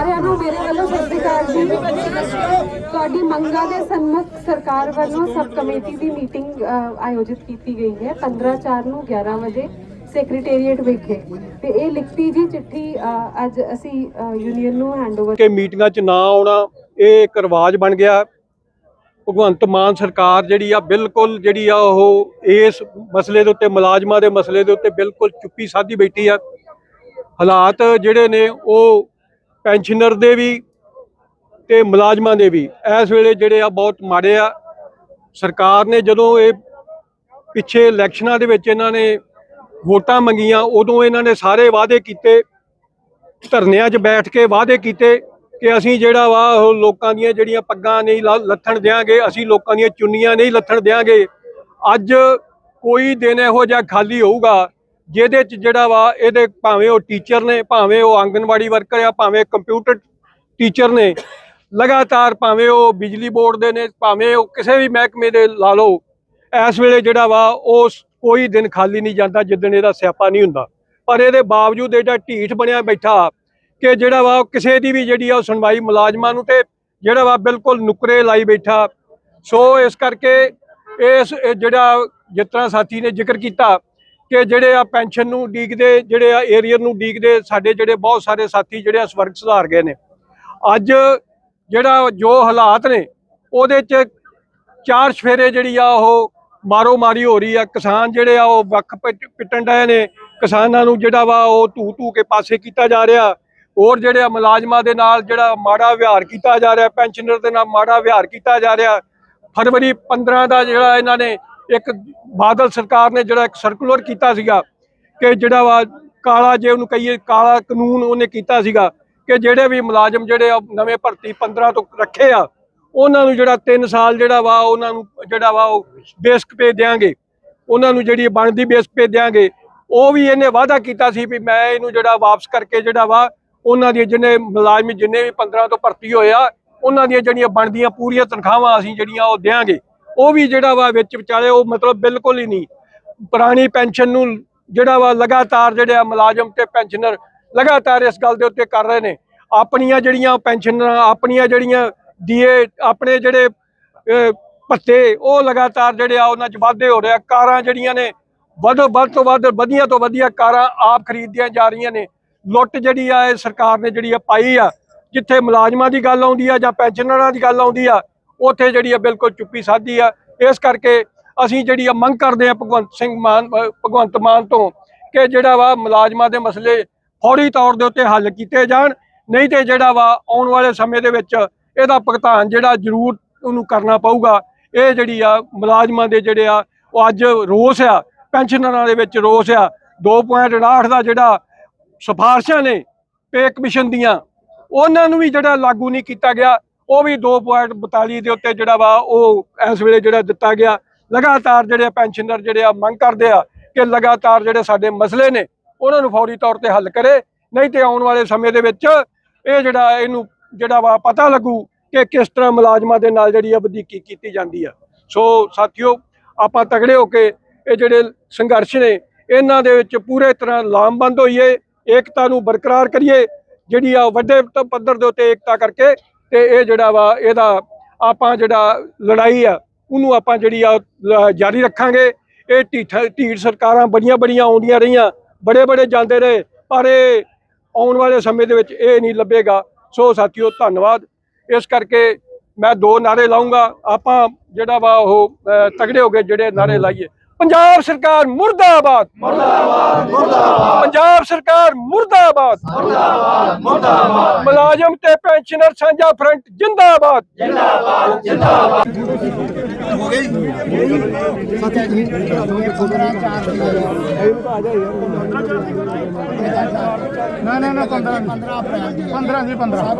ਸਾਰਿਆਂ ਨੂੰ ਮੇਰੇ ਵੱਲੋਂ ਸਤਿ ਸ਼੍ਰੀ ਅਕਾਲ ਜੀ। ਤੁਹਾਡੀ ਮੰਗਾਂ ਦੇ ਸਨਮੁਖ ਸਰਕਾਰ ਵੱਲੋਂ ਸਬ ਕਮੇਟੀ ਦੀ ਮੀਟਿੰਗ ਆਯੋਜਿਤ ਕੀਤੀ ਗਈ ਹੈ 15 4 ਨੂੰ 11 ਵਜੇ ਸੈਕਟਰੀਏਟ ਵਿਖੇ। ਤੇ ਇਹ ਲਿਖਤੀ ਜੀ ਚਿੱਠੀ ਅੱਜ ਅਸੀਂ ਯੂਨੀਅਨ ਨੂੰ ਹੈਂਡਓਵਰ ਕਿ ਮੀਟਿੰਗਾਂ 'ਚ ਨਾ ਆਉਣਾ, ਇਹ ਇੱਕ ਰਿਵਾਜ ਬਣ ਗਿਆ। ਭਗਵੰਤ ਮਾਨ ਸਰਕਾਰ ਜਿਹੜੀ ਆ, ਬਿਲਕੁਲ ਜਿਹੜੀ ਆ, ਉਹ ਇਸ ਮਸਲੇ ਦੇ ਉੱਤੇ, ਮੁਲਾਜ਼ਮਾਂ ਦੇ ਮਸਲੇ ਦੇ ਉੱਤੇ ਬਿਲਕੁਲ ਚੁੱਪੀ ਸਾਧੀ ਬੈਠੀ ਆ। ਹਾਲਾਤ ਜਿਹੜੇ ਨੇ, ਉਹ ਪੈਨਸ਼ਨਰ ਦੇ ਵੀ ਤੇ ਮੁਲਾਜ਼ਮਾਂ ਦੇ ਵੀ। ਇਸ ਵੇਲੇ ਜਿਹੜੇ ਆ ਬਹੁਤ ਮਾੜੇ ਆ। ਸਰਕਾਰ ਨੇ ਜਦੋਂ ਇਹ ਪਿੱਛੇ ਇਲੈਕਸ਼ਨਾਂ ਦੇ ਵਿੱਚ ਇਹਨਾਂ ਨੇ ਵੋਟਾਂ ਮੰਗੀਆਂ, ਉਦੋਂ ਇਹਨਾਂ ਨੇ ਸਾਰੇ ਵਾਅਦੇ ਕੀਤੇ। ਧਰਨਿਆਂ 'ਚ ਬੈਠ ਕੇ ਵਾਅਦੇ ਕੀਤੇ ਕਿ ਅਸੀਂ ਜਿਹੜਾ ਵਾ ਉਹ ਲੋਕਾਂ ਦੀਆਂ ਜਿਹੜੀਆਂ ਪੱਗਾਂ ਨਹੀਂ ਲਾ- ਲੱਥਣ ਦਿਆਂਗੇ, ਅਸੀਂ ਲੋਕਾਂ ਦੀਆਂ ਚੁੰਨੀਆਂ ਨਹੀਂ ਲੱਥਣ ਦਿਆਂਗੇ। ਅੱਜ ਕੋਈ ਦਿਨ ਇਹੋ ਜਿਹਾ ਖਾਲੀ ਹੋਊਗਾ। ਜਿਹਦੇ 'ਚ ਜਿਹੜਾ ਵਾ, ਇਹਦੇ ਭਾਵੇਂ ਉਹ ਟੀਚਰ ਨੇ, ਭਾਵੇਂ ਉਹ ਆਂਗਨਵਾੜੀ ਵਰਕਰ ਆ, ਭਾਵੇਂ ਕੰਪਿਊਟਰ ਟੀਚਰ ਨੇ, ਲਗਾਤਾਰ ਭਾਵੇਂ ਉਹ ਬਿਜਲੀ ਬੋਰਡ ਦੇ ਨੇ, ਭਾਵੇਂ ਉਹ ਕਿਸੇ ਵੀ ਮਹਿਕਮੇ ਦੇ ਲਾ ਲਓ, ਇਸ ਵੇਲੇ ਜਿਹੜਾ ਵਾ, ਉਹ ਕੋਈ ਦਿਨ ਖਾਲੀ ਨਹੀਂ ਜਾਂਦਾ ਜਿੱਦਣ ਇਹਦਾ ਸਿਆਪਾ ਨਹੀਂ ਹੁੰਦਾ। ਪਰ ਇਹਦੇ ਬਾਵਜੂਦ ਇਹਦਾ ਢੀਠ ਬਣਿਆ ਬੈਠਾ ਕਿ ਜਿਹੜਾ ਵਾ, ਉਹ ਕਿਸੇ ਦੀ ਵੀ ਜਿਹੜੀ ਆ, ਉਹ ਸੁਣਵਾਈ ਮੁਲਾਜ਼ਮਾਂ ਨੂੰ ਤੇ ਜਿਹੜਾ ਵਾ, ਬਿਲਕੁਲ ਨੁਕਰੇ ਲਾਈ ਬੈਠਾ। ਸੋ ਇਸ ਕਰਕੇ ਇਸ ਜਿਹੜਾ ਜਿਸ ਤਰ੍ਹਾਂ ਸਾਥੀ ਨੇ ਜ਼ਿਕਰ ਕੀਤਾ ਕਿ ਜਿਹੜੇ ਆ ਪੈਨਸ਼ਨ ਨੂੰ ਉਡੀਕਦੇ, ਜਿਹੜੇ ਆ ਏਰੀਅਰ ਨੂੰ ਉਡੀਕਦੇ, ਸਾਡੇ ਜਿਹੜੇ ਬਹੁਤ ਸਾਰੇ ਸਾਥੀ ਜਿਹੜੇ ਆ ਸਵਰਗ ਸੁਧਾਰ ਗਏ ਨੇ। ਅੱਜ ਜਿਹੜਾ ਜੋ ਹਾਲਾਤ ਨੇ, ਉਹਦੇ ਚ ਚਾਰ ਸਫੇਰੇ ਜਿਹੜੀ ਆ ਉਹ ਮਾਰੋ ਮਾਰੀ ਹੋ ਰਹੀ ਆ। ਕਿਸਾਨ ਜਿਹੜੇ ਆ ਉਹ ਵੱਖ ਪਿੱਟ- ਪਿੱਟਣ ਡਏ ਨੇ। ਕਿਸਾਨਾਂ ਨੂੰ ਜਿਹੜਾ ਵਾ ਉਹ ਧੂ ਧੂ ਕੇ ਪਾਸੇ ਕੀਤਾ ਜਾ ਰਿਹਾ। ਹੋਰ ਜਿਹੜੇ ਆ ਮੁਲਾਜ਼ਮਾਂ ਦੇ ਨਾਲ ਜਿਹੜਾ ਮਾੜਾ ਵਿਹਾਰ ਕੀਤਾ ਜਾ ਰਿਹਾ, ਪੈਨਸ਼ਨਰ ਦੇ ਨਾਲ ਮਾੜਾ ਵਿਹਾਰ ਕੀਤਾ ਜਾ ਰਿਹਾ। ਫਰਵਰੀ 15 ਦਾ ਜਿਹੜਾ ਇਹਨਾਂ ਨੇ ਇੱਕ ਬਾਦਲ ਸਰਕਾਰ ਨੇ ਜਿਹੜਾ ਇੱਕ ਸਰਕੂਲਰ ਕੀਤਾ ਸੀਗਾ ਕਿ ਜਿਹੜਾ ਵਾ ਕਾਲਾ ਜੇ ਉਹਨੂੰ ਕਹੀਏ, ਕਾਲਾ ਕਾਨੂੰਨ ਉਹਨੇ ਕੀਤਾ ਸੀਗਾ ਕਿ ਜਿਹੜੇ ਵੀ ਮੁਲਾਜ਼ਮ ਜਿਹੜੇ ਆ, ਨਵੇਂ ਭਰਤੀ 15 ਤੋਂ ਰੱਖੇ ਆ, ਉਹਨਾਂ ਨੂੰ ਜਿਹੜਾ 3 ਸਾਲ ਜਿਹੜਾ ਵਾ ਉਹਨਾਂ ਨੂੰ ਜਿਹੜਾ ਵਾ ਉਹ ਬੇਸਕ ਪੇ ਦੇਾਂਗੇ ਉਹਨਾਂ ਨੂੰ ਜਿਹੜੀ ਬਣਦੀ ਬੇਸਕ ਪੇ ਦੇਾਂਗੇ ਉਹ ਵੀ ਇਹਨੇ ਵਾਅਦਾ ਕੀਤਾ ਸੀ ਵੀ ਮੈਂ ਇਹਨੂੰ ਜਿਹੜਾ ਵਾਪਸ ਕਰਕੇ ਜਿਹੜਾ ਵਾ ਉਹਨਾਂ ਦੀਆਂ ਜਿੰਨੇ ਮੁਲਾਜ਼ਮ ਜਿੰਨੇ ਵੀ 15 ਤੋਂ ਭਰਤੀ ਹੋਏ ਆ, ਉਹਨਾਂ ਦੀਆਂ ਜਿਹੜੀਆਂ ਬਣਦੀਆਂ ਪੂਰੀਆਂ ਤਨਖਾਹਾਂ ਅਸੀਂ ਜਿਹੜੀਆਂ ਉਹ ਦੇਾਂਗੇ ਉਹ ਵੀ ਜਿਹੜਾ ਵਾ ਵਿੱਚ ਵਿਚਾਲੇ ਉਹ ਮਤਲਬ ਬਿਲਕੁਲ ਹੀ ਨਹੀਂ। ਪੁਰਾਣੀ ਪੈਨਸ਼ਨ ਨੂੰ ਜਿਹੜਾ ਵਾ ਲਗਾਤਾਰ ਜਿਹੜੇ ਆ ਮੁਲਾਜ਼ਮ ਤੇ ਪੈਨਸ਼ਨਰ ਲਗਾਤਾਰ ਇਸ ਗੱਲ ਦੇ ਉੱਤੇ ਕਰ ਰਹੇ ਨੇ। ਆਪਣੀਆਂ ਜਿਹੜੀਆਂ ਪੈਨਸ਼ਨਰਾਂ, ਆਪਣੀਆਂ ਜਿਹੜੀਆਂ ਡੀਏ, ਆਪਣੇ ਜਿਹੜੇ ਭੱਤੇ, ਉਹ ਲਗਾਤਾਰ ਜਿਹੜੇ ਆ ਉਹਨਾਂ 'ਚ ਵਾਧੇ ਹੋ ਰਿਹਾ ਕਾਰਾਂ ਜਿਹੜੀਆਂ ਨੇ, ਵੱਧ ਵੱਧ ਤੋਂ ਵੱਧ, ਵਧੀਆ ਤੋਂ ਵਧੀਆ ਕਾਰਾਂ ਆਪ ਖਰੀਦਦੀਆਂ ਜਾ ਰਹੀਆਂ ਨੇ। ਲੁੱਟ ਜਿਹੜੀ ਆ ਇਹ ਸਰਕਾਰ ਨੇ ਜਿਹੜੀ ਆ ਪਾਈ ਆ, ਜਿੱਥੇ ਮੁਲਾਜ਼ਮਾਂ ਦੀ ਗੱਲ ਆਉਂਦੀ ਆ ਜਾਂ ਪੈਨਸ਼ਨਰਾਂ ਦੀ ਗੱਲ ਆਉਂਦੀ ਆ ਉੱਥੇ ਜਿਹੜੀ ਆ ਬਿਲਕੁਲ ਚੁੱਪੀ ਸਾਧੀ ਆ। ਇਸ ਕਰਕੇ ਅਸੀਂ ਜਿਹੜੀ ਆ ਮੰਗ ਕਰਦੇ ਆ ਭਗਵੰਤ ਸਿੰਘ ਮਾਨ ਭਗਵੰਤ ਮਾਨ ਤੋਂ ਕਿ ਜਿਹੜਾ ਵਾ ਮੁਲਾਜ਼ਮਾਂ ਦੇ ਮਸਲੇ ਫੌਰੀ ਤੌਰ ਦੇ ਉੱਤੇ ਹੱਲ ਕੀਤੇ ਜਾਣ। ਨਹੀਂ ਤੇ ਜਿਹੜਾ ਵਾ ਆਉਣ ਵਾਲੇ ਸਮੇਂ ਦੇ ਵਿੱਚ ਇਹਦਾ ਭੁਗਤਾਨ ਜਿਹੜਾ ਜ਼ਰੂਰ ਉਹਨੂੰ ਕਰਨਾ ਪਊਗਾ। ਇਹ ਜਿਹੜੀ ਆ ਮੁਲਾਜ਼ਮਾਂ ਦੇ ਜਿਹੜੇ ਆ, ਉਹ ਅੱਜ ਰੋਸ ਆ, ਪੈਨਸ਼ਨਰਾਂ ਦੇ ਵਿੱਚ ਰੋਸ ਆ। 2.68 ਦਾ ਜਿਹੜਾ ਸਿਫਾਰਸ਼ਾਂ ਨੇ, ਪੇ ਕਮਿਸ਼ਨ ਦੀਆਂ, ਉਹਨਾਂ ਨੂੰ ਵੀ ਜਿਹੜਾ ਲਾਗੂ ਨਹੀਂ ਕੀਤਾ ਗਿਆ। ਉਹ ਵੀ 2.42 ਦੇ ਉੱਤੇ ਜਿਹੜਾ ਵਾ ਉਹ ਇਸ ਵੇਲੇ ਜਿਹੜਾ ਦਿੱਤਾ ਗਿਆ। ਲਗਾਤਾਰ ਜਿਹੜੇ ਪੈਨਸ਼ਨਰ ਜਿਹੜੇ ਆ ਮੰਗ ਕਰਦੇ ਆ ਕਿ ਲਗਾਤਾਰ ਜਿਹੜੇ ਸਾਡੇ ਮਸਲੇ ਨੇ, ਉਹਨਾਂ ਨੂੰ ਫੌਰੀ ਤੌਰ ਤੇ ਹੱਲ ਕਰੇ। ਨਹੀਂ ਤੇ ਆਉਣ ਵਾਲੇ ਸਮੇਂ ਦੇ ਵਿੱਚ ਇਹ ਜਿਹੜਾ ਇਹਨੂੰ ਜਿਹੜਾ ਵਾ ਪਤਾ ਲੱਗੂ ਕਿ ਕਿਸ ਤਰ੍ਹਾਂ ਮੁਲਾਜ਼ਮਾਂ ਦੇ ਨਾਲ ਜਿਹੜੀ ਆ ਵਧੀਕੀ ਕੀਤੀ ਜਾਂਦੀ ਆ। ਸੋ ਸਾਥੀਓ, ਆਪਾਂ ਤਗੜੇ ਹੋ ਕੇ ਇਹ ਜਿਹੜੇ ਸੰਘਰਸ਼ ਨੇ, ਇਹਨਾਂ ਦੇ ਵਿੱਚ ਪੂਰੇ ਤਰ੍ਹਾਂ ਲਾਮਬੰਦ ਹੋਈਏ, ਏਕਤਾ ਨੂੰ ਬਰਕਰਾਰ ਕਰੀਏ, ਜਿਹੜੀ ਆ ਵੱਡੇ ਪੱਧਰ ਦੇ ਉੱਤੇ ਏਕਤਾ ਕਰਕੇ ਤੇ ਇਹ ਜਿਹੜਾ ਵਾ ਇਹਦਾ ਆਪਾਂ ਜਿਹੜਾ ਲੜਾਈ ਆ ਉਹਨੂੰ ਆਪਾਂ ਜਿਹੜੀ ਆ ਜਾਰੀ ਰੱਖਾਂਗੇ। ਇਹ ਢੀਠ ਢੀਠ ਸਰਕਾਰਾਂ ਬੜੀਆਂ ਬੜੀਆਂ ਆਉਂਦੀਆਂ ਰਹੀਆਂ ਬੜੇ ਬੜੇ ਜਾਂਦੇ ਰਹੇ ਪਰ ਇਹ ਆਉਣ ਵਾਲੇ ਸਮੇਂ ਦੇ ਵਿੱਚ ਇਹ ਨਹੀਂ ਲੱਭੇਗਾ। ਸੋ ਸਾਥੀਓ ਧੰਨਵਾਦ। ਇਸ ਕਰਕੇ ਮੈਂ ਦੋ ਨਾਰੇ ਲਾਉਂਗਾ ਆਪਾਂ ਜਿਹੜਾ ਵਾ ਉਹ ਤਗੜੇ ਹੋ ਕੇ ਜਿਹੜੇ ਨਾਰੇ ਲਾਈਏ। ਪੰਜਾਬ ਸਰਕਾਰ ਮੁਰਦਾਬਾਦ। ਮੁਰਦਾਬਾਦ ਮੁਰਦਾਬਾਦ। ਪੰਜਾਬ ਸਰਕਾਰ ਮੁਰਦਾਬਾਦ। ਮੁਰਦਾਬਾਦ ਮੁਰਦਾਬਾਦ। ਮੁਲਾਜ਼ਮ ਤੇ ਪੈਨਸ਼ਨਰ ਸਾਂਝਾ ਫਰੰਟ ਜਿੰਦਾਬਾਦ। ਨਾ ਨਾ ਨਾ 15 15 ਅਪ੍ਰੈਲ 15 ਜੀ 15